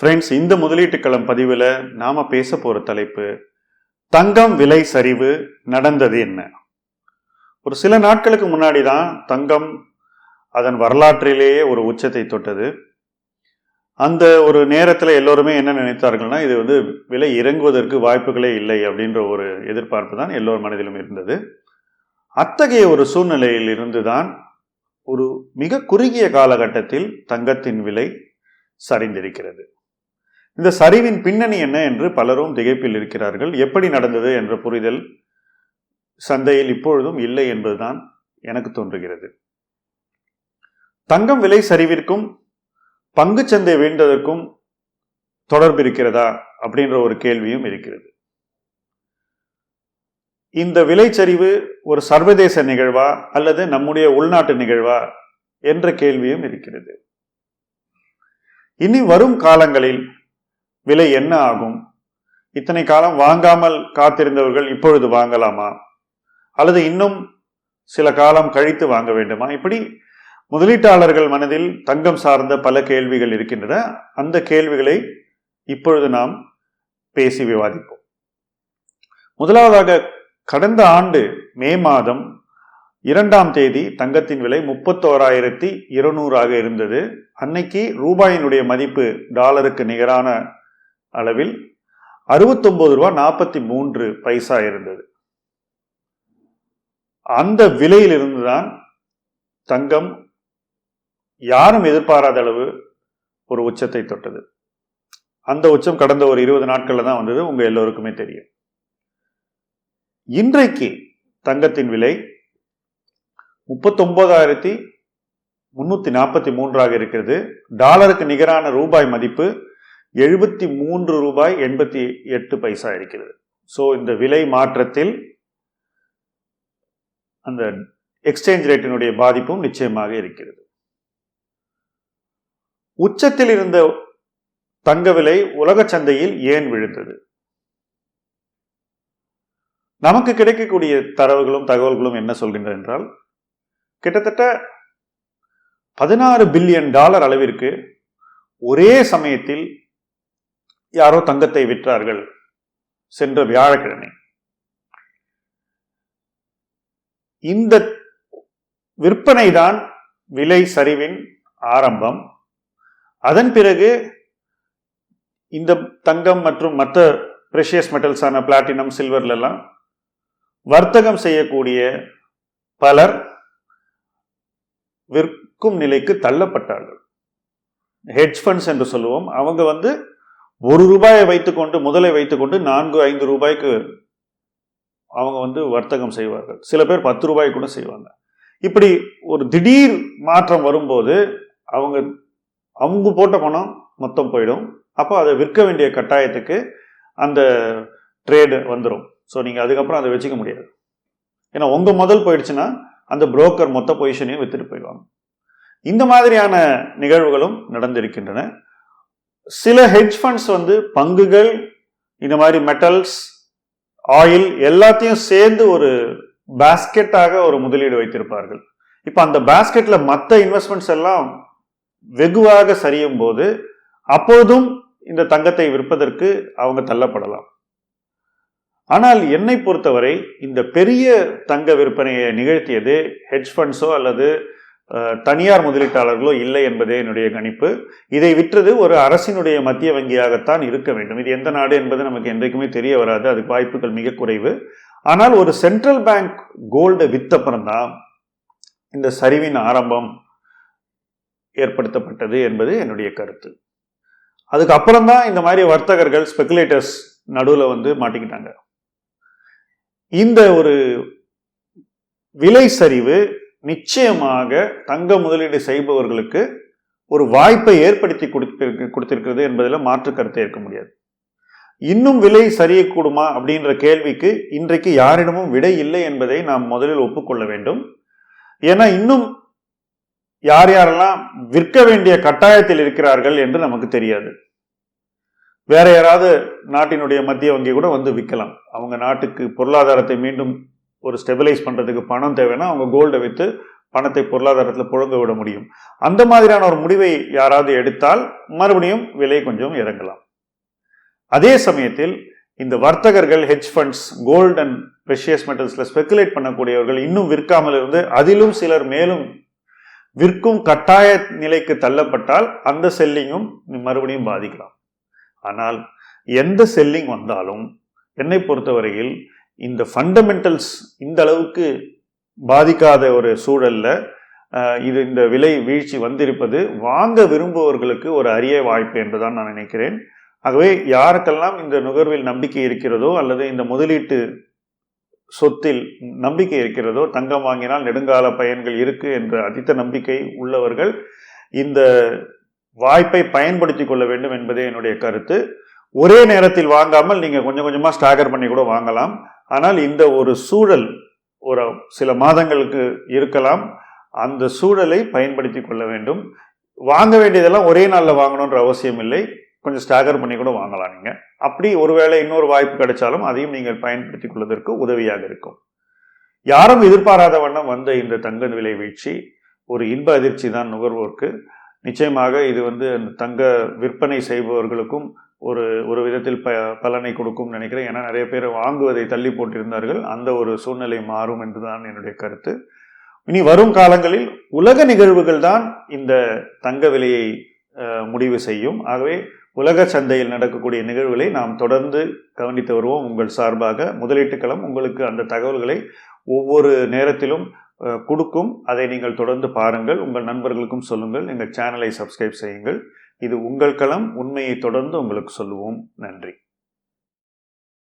Friends இந்த முதலீட்டு களம் பதிவில் நாம் பேச போகிற தலைப்பு தங்கம் விலை சரிவு நடந்தது என்ன? ஒரு சில நாட்களுக்கு முன்னாடி தான் தங்கம் அதன் வரலாற்றிலேயே ஒரு உச்சத்தை தொட்டது. அந்த ஒரு நேரத்தில் எல்லோருமே என்ன நினைத்தார்கள்னா இது வந்து விலை இறங்குவதற்கு வாய்ப்புகளே இல்லை அப்படின்ற ஒரு எதிர்பார்ப்பு தான் எல்லோர் மனதிலும் இருந்தது. அத்தகைய ஒரு சூழ்நிலையில் இருந்து தான் ஒரு மிக குறுகிய காலகட்டத்தில் தங்கத்தின் விலை சரிந்திருக்கிறது. இந்த சரிவின் பின்னணி என்ன என்று பலரும் திகைப்பில் இருக்கிறார்கள். எப்படி நடந்தது என்ற புரிதல் சந்தையில் இப்பொழுதும் இல்லை என்பதுதான் எனக்கு தோன்றுகிறது. தங்கம் விலை சரிவிற்கும் பங்கு சந்தை வீழ்ந்ததற்கும் தொடர்பு இருக்கிறதா அப்படின்ற ஒரு கேள்வியும் இருக்கிறது. இந்த விலைச்சரிவு ஒரு சர்வதேச நிகழ்வா அல்லது நம்முடைய உள்நாட்டு நிகழ்வா என்ற கேள்வியும் இருக்கிறது. இனி வரும் காலங்களில் விலை என்ன ஆகும்? இத்தனை காலம் வாங்காமல் காத்திருந்தவர்கள் இப்பொழுது வாங்கலாமா? அல்லது இன்னும் சில காலம் கழித்து வாங்க வேண்டுமா? இப்படி முதலீட்டாளர்கள் மனதில் தங்கம் சார்ந்த பல கேள்விகள் இருக்கின்றன. அந்த கேள்விகளை இப்பொழுது நாம் பேசி விவாதிப்போம். முதலாவதாக கடந்த ஆண்டு மே மாதம் இரண்டாம் தேதி தங்கத்தின் விலை முப்பத்தோராயிரத்தி இருநூறாக இருந்தது. அன்னைக்கு ரூபாயினுடைய மதிப்பு டாலருக்கு நிகரான அளவில் அறுபத்தொன்பது ரூபா நாற்பத்தி மூன்று பைசா இருந்தது. அந்த விலையிலிருந்து தான் தங்கம் யாரும் எதிர்பாராத அளவு ஒரு உச்சத்தை தொட்டது. அந்த உச்சம் கடந்த ஒரு இருபது நாட்களில் தான் வந்தது உங்க எல்லோருக்குமே தெரியும். இன்றைக்கு தங்கத்தின் விலை முப்பத்தொன்பதாயிரத்தி முன்னூத்தி நாற்பத்தி மூன்றாக இருக்கிறது. டாலருக்கு நிகரான ரூபாய் மதிப்பு எழுபத்தி மூன்று ரூபாய் எண்பத்தி எட்டு பைசா இருக்கிறது. ஸோ இந்த விலை மாற்றத்தில் அந்த எக்ஸ்சேஞ்ச் ரேட்டினுடைய பாதிப்பும் நிச்சயமாக இருக்கிறது. உச்சத்தில் இருந்த தங்க விலை உலக சந்தையில் ஏன் விழுந்தது? நமக்கு கிடைக்கக்கூடிய தரவுகளும் தகவல்களும் என்ன சொல்கின்றன என்றால் கிட்டத்தட்ட பதினாறு பில்லியன் டாலர் அளவிற்கு ஒரே சமயத்தில் யாரோ தங்கத்தை விற்றார்கள் சென்ற வியாழக்கிழமை. இந்த விற்பனை தான் விலை சரிவின் ஆரம்பம். அதன் பிறகு இந்த தங்கம் மற்றும் மற்ற ப்ரெஷியஸ் மெட்டல்ஸான பிளாட்டினம் சில்வர்லாம் வர்த்தகம் செய்யக்கூடிய பலர் விற்கும் நிலைக்கு தள்ளப்பட்டார்கள். ஹெட்ஜ் ஃபண்ட்ஸ் என்று சொல்லுவோம். அவங்க வந்து ஒரு ரூபாயை வைத்துக்கொண்டு முதலை வைத்துக்கொண்டு நான்கு ஐந்து ரூபாய்க்கு அவங்க வந்து வர்த்தகம் செய்வார்கள். சில பேர் பத்து ரூபாய் கூட செய்வாங்க. இப்படி ஒரு திடீர் மாற்றம் வரும்போது அவங்க அவங்க போட்ட பணம் மொத்தம் போயிடும். அப்போ அதை விற்க வேண்டிய கட்டாயத்துக்கு அந்த ட்ரேடு வந்துடும் ஸோ நீங்கள் அதுக்கப்புறம் அதை வச்சுக்க முடியாது. ஏன்னா உங்கள் முதல் போயிடுச்சுன்னா அந்த புரோக்கர் மொத்த பொசிஷனையும் விற்றுட்டு போயிடுவாங்க. இந்த மாதிரியான நிகழ்வுகளும் நடந்திருக்கின்றன. சில ஹெட்ஜ் ஃபண்ட்ஸ் வந்து பங்குகள் இந்த மாதிரி மெட்டல்ஸ் ஆயில் எல்லாத்தையும் சேர்ந்து ஒரு பேஸ்கெட்டாக ஒரு முதலீடு வைத்திருப்பார்கள். இப்போ அந்த பேஸ்கெட்டில் மற்ற இன்வெஸ்ட்மெண்ட்ஸ் எல்லாம் வெகுவாக சரியும் போது அப்போதும் இந்த தங்கத்தை விற்பதற்கு அவங்க தள்ளப்படலாம். ஆனால் என்னை பொறுத்தவரை இந்த பெரிய தங்க விற்பனையை நிகழ்த்தியது ஹெட்ஜ் ஃபண்ட்ஸோ அல்லது தனியார் முதலீட்டாளர்களோ இல்லை என்பதே என்னுடைய கணிப்பு. இதை விற்றது ஒரு அரசினுடைய மத்திய வங்கியாகத்தான் இருக்க வேண்டும். இது எந்த நாடு என்பது நமக்கு என்றைக்குமே தெரிய வராது. அதுக்கு வாய்ப்புகள் மிக குறைவு. ஆனால் ஒரு சென்ட்ரல் பேங்க் கோல்டை வித்தப்புறம் தான் இந்த சரிவின் ஆரம்பம் ஏற்படுத்தப்பட்டது என்பது என்னுடைய கருத்து. அதுக்கப்புறம் தான் இந்த மாதிரி வர்த்தகர்கள் ஸ்பெகுலேட்டர்ஸ் நடுவில் வந்து மாட்டிக்கிட்டாங்க. இந்த ஒரு விலை சரிவு நிச்சயமாக தங்க முதலீடு செய்பவர்களுக்கு ஒரு வாய்ப்பை ஏற்படுத்தி கொடுத்திருக்கு கொடுத்திருக்கிறது என்பதில் மாற்று கருத்தை இருக்க முடியாது. இன்னும் விலை சரியக்கூடுமா அப்படின்ற கேள்விக்கு இன்றைக்கு யாரிடமும் விடை இல்லை என்பதை நாம் முதலில் ஒப்புக்கொள்ள வேண்டும். ஏன்னா இன்னும் யார் யாரெல்லாம் விற்க வேண்டிய கட்டாயத்தில் இருக்கிறார்கள் என்று நமக்கு தெரியாது. வேற யாராவது நாட்டினுடைய மத்திய வங்கி கூட வந்து விற்கலாம். அவங்க நாட்டுக்கு பொருளாதாரத்தை மீண்டும் ஒரு ஸ்டெபிலைஸ் பண்ணுறதுக்கு பணம் தேவைன்னா அவங்க கோல்டை விற்று பணத்தை பொருளாதாரத்தில் புழங்க விட முடியும். அந்த மாதிரியான ஒரு முடிவை யாராவது எடுத்தால் மறுபடியும் விலை கொஞ்சம் இறங்கலாம். அதே சமயத்தில் இந்த வர்த்தகர்கள் hedge funds gold and precious மெட்டல்ஸில் speculate பண்ணக்கூடியவர்கள் இன்னும் விற்காமல் இருந்து அதிலும் சிலர் மேலும் விற்கும் கட்டாய நிலைக்கு தள்ளப்பட்டால் அந்த செல்லிங்கும் மறுபடியும் பாதிக்கலாம். ஆனால் எந்த செல்லிங் வந்தாலும் என்னை பொறுத்தவரையில் இந்த ஃபண்டமெண்டல்ஸ் இந்த அளவுக்கு பாதிக்காத ஒரு சூழலில் இது இந்த விலை வீழ்ச்சி வந்திருப்பது வாங்க விரும்புபவர்களுக்கு ஒரு அரிய வாய்ப்பு என்றுதான் நான் நினைக்கிறேன். ஆகவே யாருக்கெல்லாம் இந்த நுகர்வில் நம்பிக்கை இருக்கிறதோ அல்லது இந்த முதலீட்டு சொத்தில் நம்பிக்கை இருக்கிறதோ தங்கம் வாங்கினால் நெடுங்கால பயன்கள் இருக்கு என்ற அதித்த நம்பிக்கை உள்ளவர்கள் இந்த வாய்ப்பை பயன்படுத்தி கொள்ள வேண்டும் என்பதே என்னுடைய கருத்து. ஒரே நேரத்தில் வாங்காமல் நீங்கள் கொஞ்சம் கொஞ்சமாக ஸ்டாகர் பண்ணி கூட வாங்கலாம். ஆனால் இந்த ஒரு சூழல் ஒரு சில மாதங்களுக்கு இருக்கலாம். அந்த சூழலை பயன்படுத்தி கொள்ள வேண்டும். வாங்க வேண்டியதெல்லாம் ஒரே நாளில் வாங்கணுன்ற அவசியம் இல்லை. கொஞ்சம் ஸ்டாகர் பண்ணி கூட வாங்கலாம் நீங்கள் அப்படி ஒருவேளை இன்னொரு வாய்ப்பு கிடைச்சாலும் அதையும் நீங்கள் பயன்படுத்தி கொள்வதற்கு உதவியாக இருக்கும். யாரும் எதிர்பாராத வண்ணம் வந்த இந்த தங்க விலை வீழ்ச்சி ஒரு இன்ப அதிர்ச்சி தான் நுகர்வோருக்கு. நிச்சயமாக இது வந்து அந்த தங்க விற்பனை செய்பவர்களுக்கும் ஒரு ஒரு விதத்தில் ப பலனை கொடுக்கும் நினைக்கிறேன். ஏன்னா நிறைய பேர் வாங்குவதை தள்ளி போட்டிருந்தார்கள். அந்த ஒரு சூழ்நிலை மாறும் என்றுதான் என்னுடைய கருத்து. இனி வரும் காலங்களில் உலக நிகழ்வுகள் தான் இந்த தங்க விலையை முடிவு செய்யும். ஆகவே உலக சந்தையில் நடக்கக்கூடிய நிகழ்வுகளை நாம் தொடர்ந்து கவனித்து வருவோம். உங்கள் சார்பாக முதலீட்டுக்களம் உங்களுக்கு அந்த தகவல்களை ஒவ்வொரு நேரத்திலும் கொடுக்கும். அதை நீங்கள் தொடர்ந்து பாருங்கள். உங்கள் நண்பர்களுக்கும் சொல்லுங்கள். எங்கள் சேனலை சப்ஸ்கிரைப் செய்யுங்கள். இது உங்கள் களம் உண்மையை தொடர்ந்து உங்களுக்கு சொல்லுவோம். நன்றி.